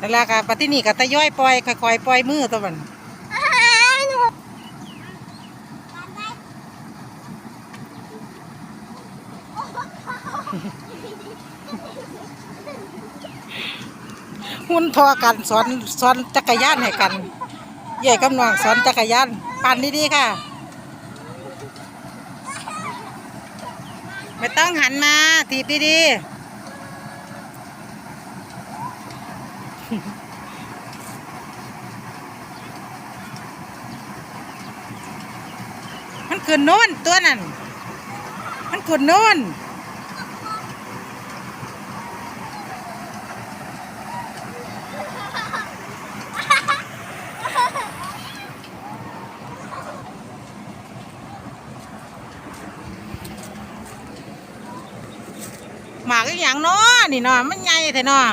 นั่นล่ะค่ะปฏินี่ก็ตะย้อยปล่อยค่อยๆปล่อยมือตัวมันหุ่นทอกันสอนสอนจักรยานให้กันใหญ่กับน้องสอนจักรยานปั่นดีๆค่ะ ไม่ต้องหันมาถีบดีๆ มันขึ้นโน่นตัวนั่น มันขึ้นโน่นหมากอีหยังเนาะนี่เนาะมันใหญ่แท้เนาะ